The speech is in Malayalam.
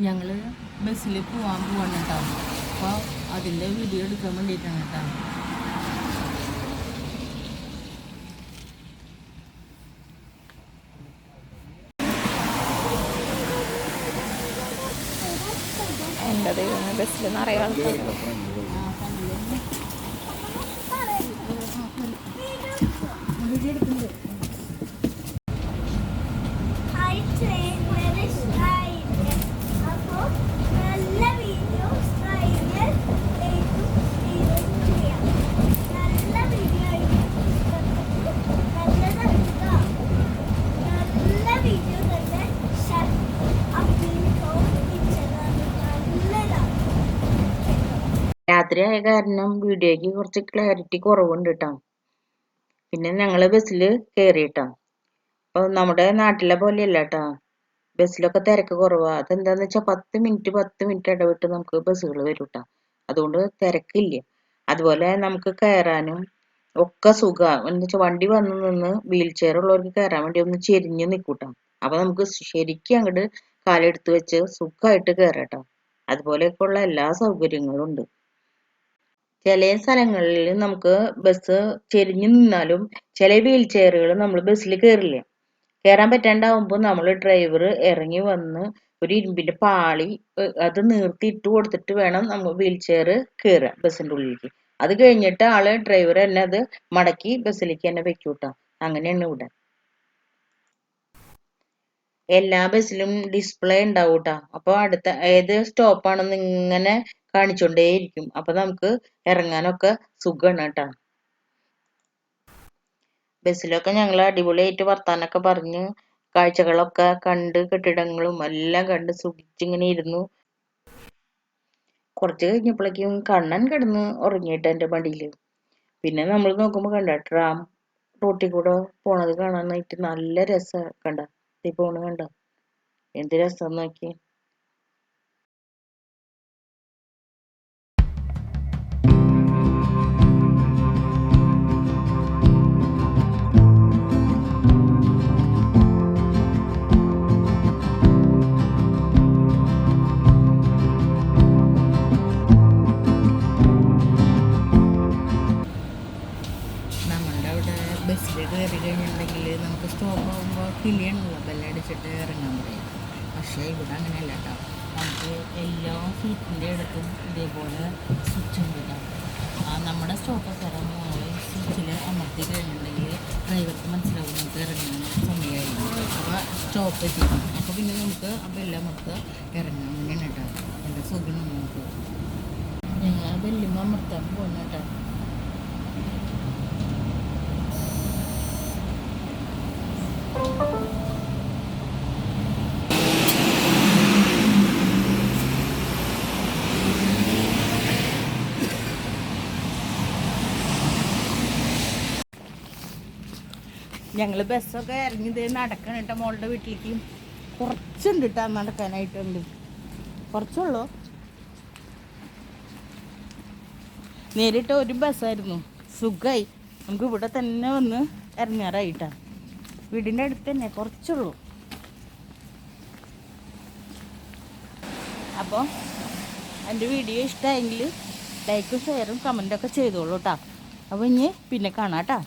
ഞങ്ങൾ ബസ്സിൽ പോവാൻ പോവാണ് കേട്ടോ അപ്പോൾ അതിന്റെ വീഡിയോ എടുക്കാൻ വേണ്ടിയിട്ടാണ് കേട്ടോ എന്റെ ദൈവമേ ബസ്സിൽ നിറയെ ആൾക്കാർ I train രാത്രി ആയ കാരണം വീഡിയോയ്ക്ക് കുറച്ച് ക്ലാരിറ്റി കുറവുണ്ട് കേട്ടോ പിന്നെ ഞങ്ങൾ ബസ്സിൽ കയറിയിട്ടാ അപ്പോൾ നമ്മുടെ നാട്ടിലെ പോലെയല്ല കേട്ടോ ബസ്സിലൊക്കെ തിരക്ക് കുറവാ. അതെന്താന്ന് വെച്ചാൽ പത്ത് മിനിറ്റ് പത്ത് മിനിറ്റ് ഇടവിട്ട് നമുക്ക് ബസ്സുകൾ വരും കേട്ടോ അതുകൊണ്ട് തിരക്കില്ല അതുപോലെ നമുക്ക് കയറാനും ഒക്കെ സുഖ. എന്ന് വെച്ചാൽ വണ്ടി വന്ന് നിന്ന് വീൽ ചെയർ ഉള്ളവർക്ക് കയറാൻ വേണ്ടി ഒന്ന് ചെരിഞ്ഞ് നിൽക്കൂട്ടോ അപ്പൊ നമുക്ക് ശരിക്കും അങ്ങോട്ട് കാലെടുത്ത് വെച്ച് സുഖമായിട്ട് കയറാട്ടോ അതുപോലെയൊക്കെയുള്ള എല്ലാ സൗകര്യങ്ങളും ഉണ്ട്. ചില സ്ഥലങ്ങളിൽ നമുക്ക് ബസ് ചെരിഞ്ഞു നിന്നാലും ചില വീൽ ചെയറുകൾ നമ്മൾ ബസ്സിൽ കയറില്ല കയറാൻ പറ്റാണ്ടാവുമ്പോൾ നമ്മൾ ഡ്രൈവർ ഇറങ്ങി വന്ന് ഒരു ഇരുമ്പിന്റെ പാളി അത് നീർത്തി ഇട്ട് കൊടുത്തിട്ട് വേണം നമ്മൾ വീൽ ചെയർ കയറുക ബസ്സിന്റെ ഉള്ളിലേക്ക്. അത് കഴിഞ്ഞിട്ട് ആൾ ഡ്രൈവർ തന്നെ അത് മടക്കി ബസ്സിലേക്ക് തന്നെ വെക്കൂട്ടോ. അങ്ങനെയാണ് ഇവിടെ. എല്ലാ ബസ്സിലും ഡിസ്പ്ലേ ഉണ്ടാവും കേട്ടോ അപ്പൊ അടുത്ത ഏത് സ്റ്റോപ്പാണെന്ന് ഇങ്ങനെ കാണിച്ചോണ്ടേയിരിക്കും. അപ്പൊ നമുക്ക് ഇറങ്ങാനൊക്കെ സുഖമാണ് കേട്ടോ. ബസ്സിലൊക്കെ ഞങ്ങൾ അടിപൊളിയായിട്ട് വർത്താനൊക്കെ പറഞ്ഞ് കാഴ്ചകളൊക്കെ കണ്ട് കെട്ടിടങ്ങളും എല്ലാം കണ്ട് സുഖിച്ചിങ്ങനെ ഇരുന്നു. കുറച്ച് കഴിഞ്ഞപ്പോഴേക്കും കണ്ണൻ കിടന്ന് ഉറങ്ങിയിട്ട് എന്റെ മടിയിൽ പിന്നെ നമ്മൾ നോക്കുമ്പോൾ കണ്ട ട്രാം റോട്ടിൽ കൂടെ പോണത് കാണാനായിട്ട് നല്ല രസം കണ്ട? ഈ പോണ് കണ്ട? എന്ത് രസം നോക്കി ബസ്സിൽ കയറി കഴിഞ്ഞിട്ടുണ്ടെങ്കിൽ നമുക്ക് സ്റ്റോപ്പ് ആകുമ്പോൾ കിളിയാണല്ലോ ബെല്ലടിച്ചിട്ട് ഇറങ്ങാൻ പറയും. പക്ഷേ ഇവിടെ അങ്ങനെയല്ല കേട്ടോ നമുക്ക് എല്ലാ സീറ്റിന്റെ അടുത്തും ഇതേപോലെ സ്വിച്ച് ആ നമ്മുടെ സ്റ്റോപ്പ് ഇറങ്ങുമ്പോൾ സ്വിച്ചിൽ അമർത്തി കഴിഞ്ഞിട്ടുണ്ടെങ്കിൽ ഡ്രൈവർക്ക് മനസ്സിലാവും നമുക്ക് ഇറങ്ങാൻ സമയമായിരുന്നു അപ്പോൾ സ്റ്റോപ്പ് എത്തിക്കണം അപ്പോൾ പിന്നെ നമുക്ക് ആ എല്ലാം അമർത്തുക ഇറങ്ങാം അങ്ങനെയാണ് കേട്ടോ എന്റെ സുഖം നമുക്ക്. ഞങ്ങൾ ബെല്ലുമ്പോൾ അമർത്താൻ പോകുന്ന കേട്ടോ ഞങ്ങൾ ബസ്സൊക്കെ ഇറങ്ങിയത് നടക്കണം കേട്ടോ മോളുടെ വീട്ടിലേക്ക്. കുറച്ചുണ്ട് കേട്ടോ നടക്കാനായിട്ടുണ്ട്. കുറച്ചുള്ളൂ? നേരിട്ട് ഒരു ബസ്സായിരുന്നു. സുഖമായി നമുക്ക് ഇവിടെ തന്നെ വന്ന് ഇറങ്ങാറായിട്ടാ. വീടിന്റെ അടുത്ത് തന്നെ കുറച്ചുള്ളൂ. അപ്പോൾ എന്റെ വീഡിയോ ഇഷ്ടമായെങ്കിൽ ലൈക്കും ഷെയറും കമന്റൊക്കെ ചെയ്തോളൂ കേട്ടോ. അപ്പോൾ ഇനി പിന്നെ കാണാം കേട്ടോ.